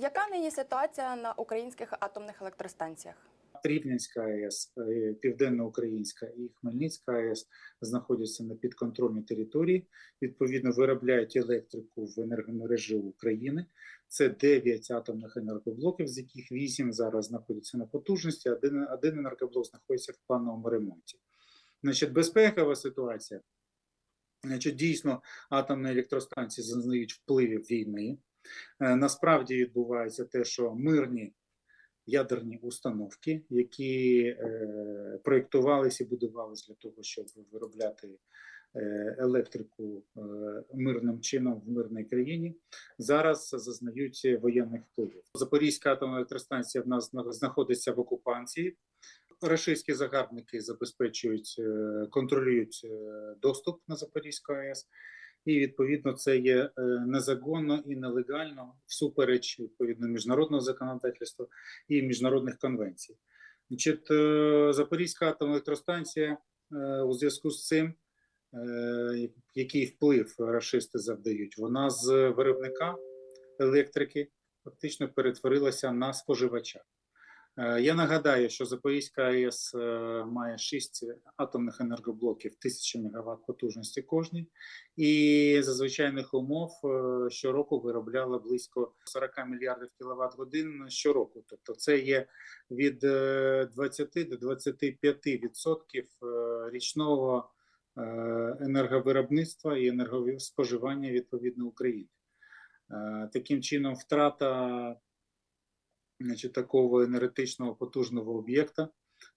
Яка нині ситуація на українських атомних електростанціях? Рівненська АЕС, е, Південноукраїнська і Хмельницька АЕС знаходяться на підконтрольній території. Відповідно, виробляють електрику в енергомережі України. Це 9 атомних енергоблоків, з яких 8 зараз знаходяться на потужності, один, один енергоблок знаходиться в плановому ремонті. Значить, безпекова ситуація. Значить, дійсно, атомні електростанції зазнають впливів війни. Е, Насправді відбувається те, що мирні ядерні установки, які е, проєктувалися і будувалися для того, щоб виробляти е, електрику мирним чином в мирній країні, зараз зазнають воєнних впливів. Запорізька атомна електростанція в нас знаходиться в окупації. Рашистські загарбники забезпечують, контролюють доступ на Запорізьку АЕС, і відповідно це є е, незаконно і нелегально всупереч відповідно міжнародного законодавства і міжнародних конвенцій. Значить, е, Запорізька атомна електростанція е, у зв'язку з цим, який вплив рашисти завдають, вона з виробника електрики фактично перетворилася на споживача. Е, Я нагадаю, що Запорізька АЕС е, має 6 атомних енергоблоків 1000 МВт потужності кожний, і за звичайних умов е, щороку виробляла близько 40 мільярдів кіловат годин щороку. Тобто, це є від е, 20 до 25 відсотків е, річного енерговиробництва і енергоспоживання відповідно України. Таким чином, втрата значить, такого енергетичного потужного об'єкта,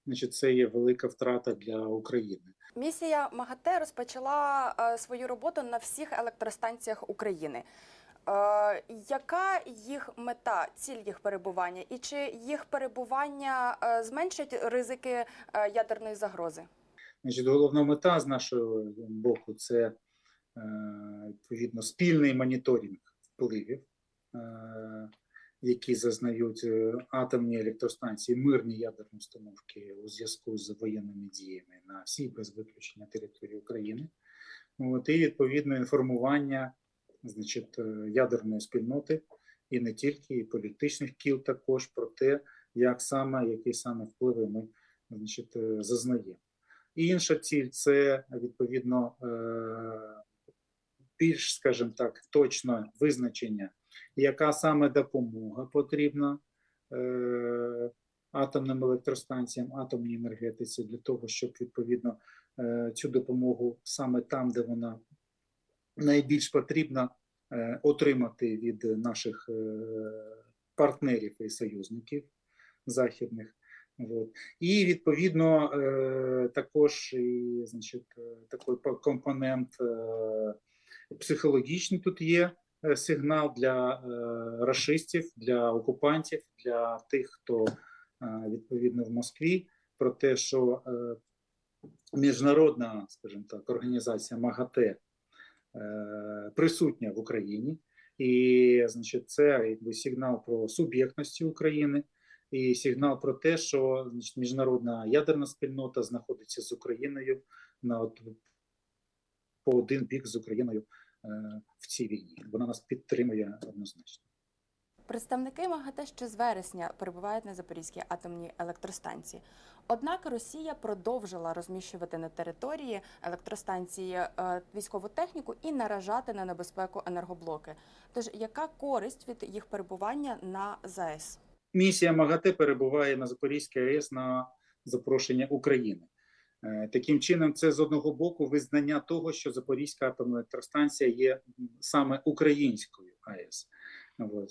значить, це є велика втрата для України. Місія МАГАТЕ розпочала е, свою роботу на всіх електростанціях України. Е, яка їх мета, ціль їх перебування, і чи їх перебування е, зменшить ризики е, ядерної загрози? Значить, головна мета з нашого боку це відповідно спільний моніторинг впливів, е, які зазнають е, атомні електростанції, мирні ядерні установки у зв'язку з воєнними діями на всій без виключення території України. От, і відповідно інформування значить, е, ядерної спільноти і не тільки, і політичних кіл також про те, як саме, які саме впливи ми значить, е, зазнаємо. І інша ціль це відповідно більш, скажімо так, точне визначення, яка саме допомога потрібна е, атомним електростанціям, атомній енергетиці для того, щоб відповідно е, цю допомогу саме там, де вона найбільш потрібна, е, отримати від наших партнерів і союзників західних. От. І відповідно також і, значить, такий по- компонент психологічний тут є сигнал для е, расистів, для окупантів, для тих, хто е, відповідно в Москві, про те, що е, міжнародна, скажімо так, організація МАГАТЕ е, присутня в Україні, і значить, це якби сигнал про суб'єктності України і сигнал про те, що значить, міжнародна ядерна спільнота знаходиться з Україною на от, по один бік з Україною. е, в цій війні. Вона нас підтримує однозначно. Представники МАГАТЕ ще з вересня перебувають на Запорізькій атомній електростанції. Однак Росія продовжила розміщувати на території електростанції е, військову техніку і наражати на небезпеку енергоблоки. Тож яка користь від їх перебування на ЗАЕС? Місія МАГАТЕ перебуває на Запорізькій АЕС на запрошення України. Е, Таким чином, це з одного боку визнання того, що Запорізька атомна електростанція є саме українською АЕС.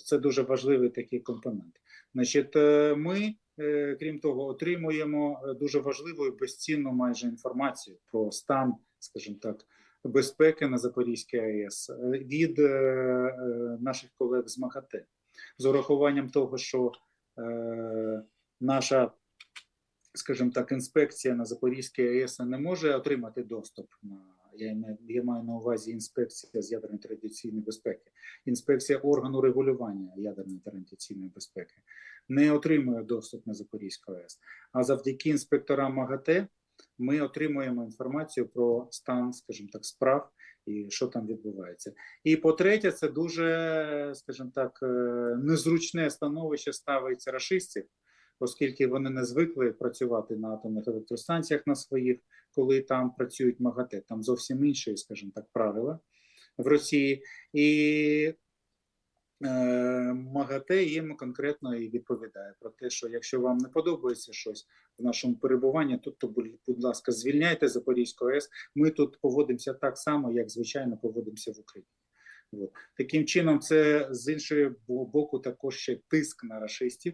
Це дуже важливий такий компонент. Значить, е, ми, е, крім того, отримуємо дуже важливу і безцінну майже інформацію про стан, скажімо так, безпеки на Запорізькій АЕС від наших колег з МАГАТЕ. З урахуванням того, що наша, скажімо так, інспекція на Запорізькій АЕС не може отримати доступ на я я маю на увазі інспекція з ядерної традиційної безпеки, інспекція органу регулювання ядерної та радіаційної безпеки не отримує доступ на Запорізьку АЕС. А завдяки інспекторам МАГАТЕ ми отримуємо інформацію про стан, скажімо так, справ і що там відбувається. І по-третє, це дуже, скажімо так, е, незручне становище ставиться рашистів, оскільки вони не звикли працювати на атомних електростанціях на своїх, коли там працюють МАГАТЕ. Там зовсім інші, скажімо так, правила в Росії. І е, МАГАТЕ їм конкретно і відповідає про те, що якщо вам не подобається щось в нашому перебуванні, то, то будь, ласка, звільняйте Запорізьку АЕС. Ми тут поводимося так само, як звичайно поводимося в Україні. От. Таким чином, це з іншого боку також ще тиск на рашистів,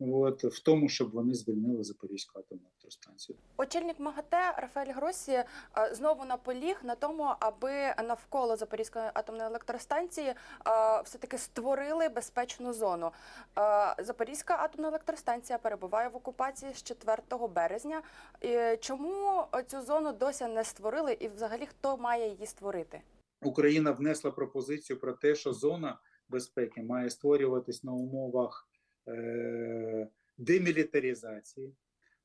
от, в тому, щоб вони звільнили Запорізьку атомну електростанцію. Очільник МАГАТЕ Рафаель Гросі е, знову наполіг на тому, аби навколо Запорізької атомної електростанції е, все-таки створили безпечну зону. Е, Запорізька атомна електростанція перебуває в окупації з 4 березня. Чому цю зону досі не створили, і взагалі хто має її створити? Україна внесла пропозицію про те, що зона безпеки має створюватись на умовах е- демілітаризації,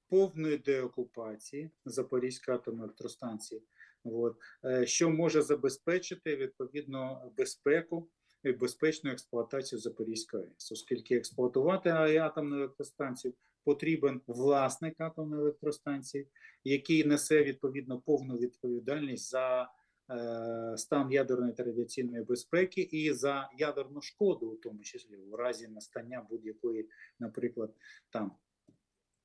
повної деокупації Запорізької атомної електростанції, от, е, що може забезпечити відповідно безпеку і безпечну експлуатацію Запорізької АЕС, оскільки експлуатувати атомну електростанцію потрібен власник атомної електростанції, який несе відповідно повну відповідальність за стан ядерної та радіаційної безпеки і за ядерну шкоду, у тому числі у разі настання будь-якої, наприклад, там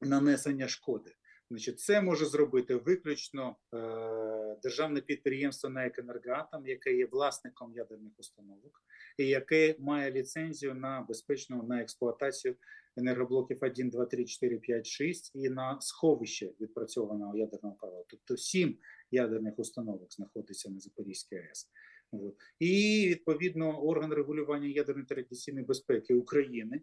нанесення шкоди. Значить, це може зробити виключно е, державне підприємство НАЕК «Енергоатом», яке є власником ядерних установок і яке має ліцензію на безпечну на експлуатацію енергоблоків 1, 2, 3, 4, 5, 6 і на сховище відпрацьованого ядерного палива. Тобто сім ядерних установок знаходиться на Запорізькій АЕС. От. І відповідно орган регулювання ядерної та радіаційної безпеки України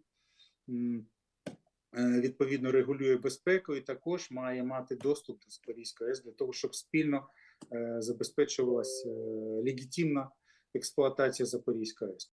е, відповідно регулює безпеку і також має мати доступ до Запорізької АЕС для того, щоб спільно е, забезпечувалась е, легітимна експлуатація Запорізької АЕС.